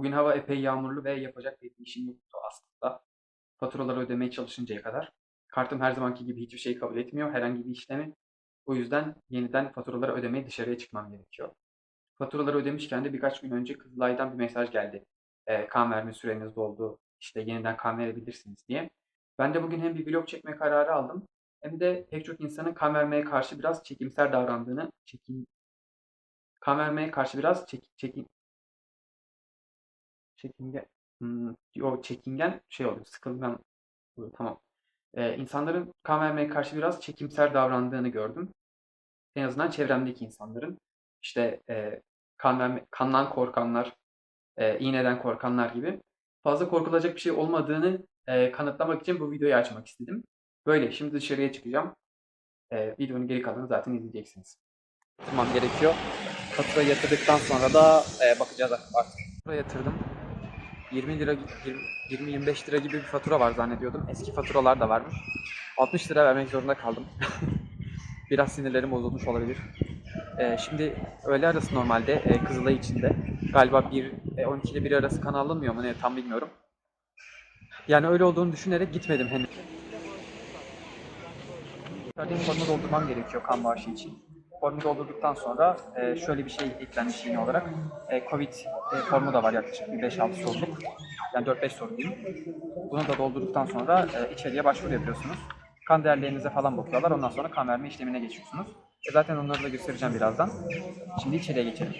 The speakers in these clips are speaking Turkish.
Bugün hava epey yağmurlu ve yapacak bir işim yoktu aslında. Faturaları ödemeye çalışıncaya kadar. Kartım her zamanki gibi hiçbir şey kabul etmiyor, herhangi bir işlemi. Bu yüzden yeniden faturaları ödemeye dışarıya çıkmam gerekiyor. Faturaları ödemişken de birkaç gün önce Kızılay'dan bir mesaj geldi. E, kan verme süreniz doldu, işte yeniden kan verebilirsiniz diye. Ben de bugün hem bir vlog çekme kararı aldım, hem de pek çok insanın kan vermeye karşı biraz çekimser davrandığını, çekin, kan vermeye karşı biraz çek, çekin, çekingen, hmm, yo, çekingen şey oluyor, sıkılgan oluyor, tamam. Ee, insanların vermeye karşı biraz çekimser davrandığını gördüm. En azından çevremdeki insanların. İşte e, verme, kandan korkanlar, e, iğneden korkanlar gibi. Fazla korkulacak bir şey olmadığını e, kanıtlamak için bu videoyu açmak istedim. Böyle, şimdi dışarıya çıkacağım. E, videonun geri kalanını zaten izleyeceksiniz. Tamam gerekiyor. Faturayı yatırdıktan sonra da e, bakacağız artık. Fatura yatırdım. 20 lira, 20-25 lira gibi bir fatura var zannediyordum. Eski faturalar da varmış. 60 lira vermek zorunda kaldım. Biraz sinirlerim bozulmuş olabilir. Ee, şimdi öğle arası normalde e, Kızılay içinde. Galiba 1, e, 12 ile 1 arası kan alınmıyor mu ne tam bilmiyorum. Yani öyle olduğunu düşünerek gitmedim henüz. Örneğin formu doldurmam gerekiyor kan bağışı için. Formu doldurduktan sonra e, şöyle bir şey eklenmiş yeni olarak. E, Covid e, formu da var yaklaşık bir 5-6 soruluk. Yani 4-5 soru diyeyim. Bunu da doldurduktan sonra e, içeriye başvuru yapıyorsunuz. Kan değerlerinize falan bakıyorlar. Ondan sonra kan verme işlemine geçiyorsunuz. E, zaten onları da göstereceğim birazdan. Şimdi içeriye geçelim.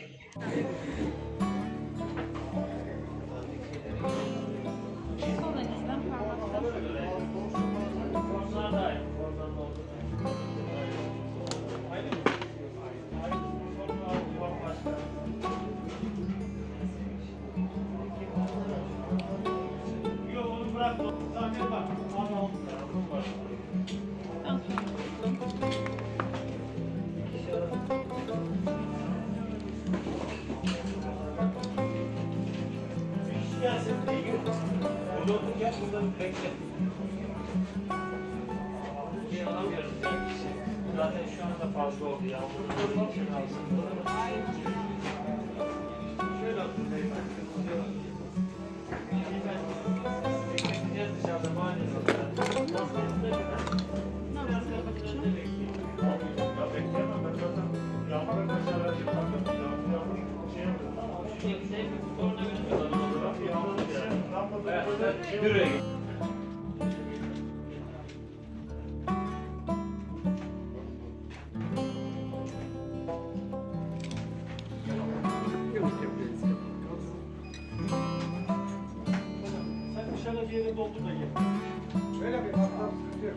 Zaten şu anda fazla oldu ya. Şöyle oturun Böyle Yürüyün. Sen dışarıda bir yere doldur da gel. Öyle bir patlam sıkıntı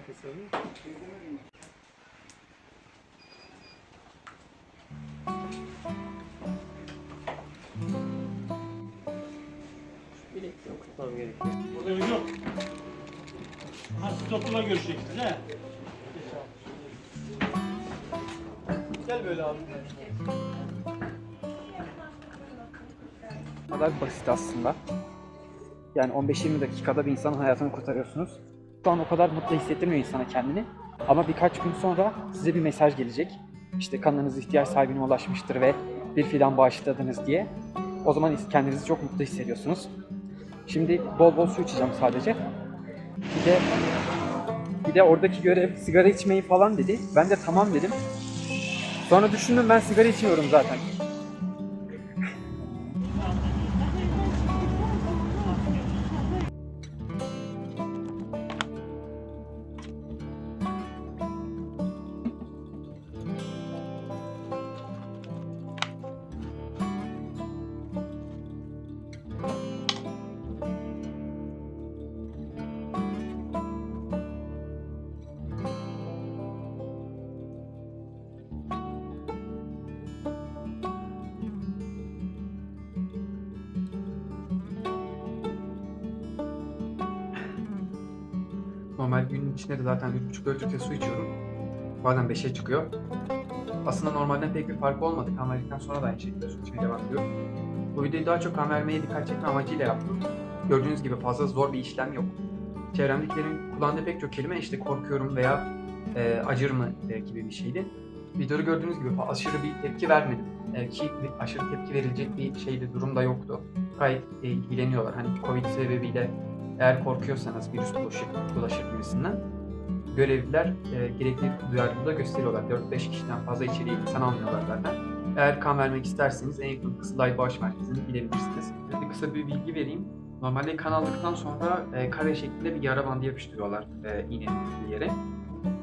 nefes alın. Bilek yok. Tutmam gerekiyor. Burada yok. Ha siz doktorla görüşeceksiniz he? Gel böyle abi. Kadar basit aslında. Yani 15-20 dakikada bir insanın hayatını kurtarıyorsunuz. Şu an o kadar mutlu hissettirmiyor insana kendini. Ama birkaç gün sonra size bir mesaj gelecek. İşte kanınız ihtiyaç sahibine ulaşmıştır ve bir fidan bağışladınız diye. O zaman kendinizi çok mutlu hissediyorsunuz. Şimdi bol bol su içeceğim sadece. Bir de bir de oradaki görev sigara içmeyi falan dedi. Ben de tamam dedim. Sonra düşündüm ben sigara içmiyorum zaten. Günün içinde de zaten 3,5-4 litre su içiyorum. Bazen 5'e çıkıyor. Aslında normalden pek bir fark olmadı. Kan verdikten sonra da aynı şekilde su içmeye devam ediyorum. Bu videoyu daha çok kan vermeye dikkat çekme amacıyla yaptım. Gördüğünüz gibi fazla zor bir işlem yok. Çevremdekilerin kullandığı pek çok kelime işte korkuyorum veya e, acır mı e, gibi bir şeydi. Videoda gördüğünüz gibi aşırı bir tepki vermedim. E, ki aşırı tepki verilecek bir şeyde durum da yoktu. Gayet e, ilgileniyorlar. Hani Covid sebebiyle eğer korkuyorsanız virüs bulaşır, bulaşır gibisinden görevliler e, gerekli duyarlılığı gösteriyorlar. 4-5 kişiden fazla içeriye insan almıyorlar zaten. Eğer kan vermek isterseniz en yakın Kızılay Bağış Merkezi'ne gidebilirsiniz. Bir kısa bir bilgi vereyim. Normalde kan aldıktan sonra e, kare şeklinde bir yara bandı yapıştırıyorlar e, iğnenin yere.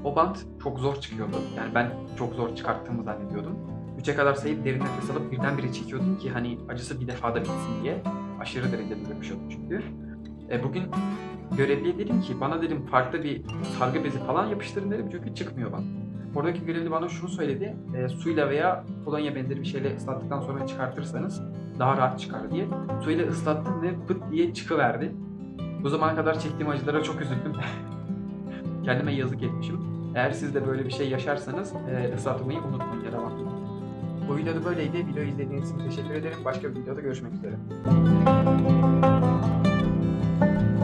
O bant çok zor çıkıyordu. Yani ben çok zor çıkarttığımı zannediyordum. 3'e kadar sayıp derin nefes alıp birdenbire çekiyordum ki hani acısı bir defada bitsin diye. Aşırı derecede dönmüşüyordum çünkü. E, bugün görevliye dedim ki bana dedim farklı bir sargı bezi falan yapıştırın dedim çünkü çıkmıyor bana. Oradaki görevli bana şunu söyledi. E, suyla veya kolonya benzeri bir şeyle ıslattıktan sonra çıkartırsanız daha rahat çıkar diye. Suyla ıslattım ve pıt diye çıkıverdi. Bu zamana kadar çektiğim acılara çok üzüldüm. Kendime yazık etmişim. Eğer siz de böyle bir şey yaşarsanız e, ıslatmayı unutmayın ya da bakmayın. Bu videoda böyleydi. Videoyu izlediğiniz için teşekkür ederim. Başka bir videoda görüşmek üzere. thank you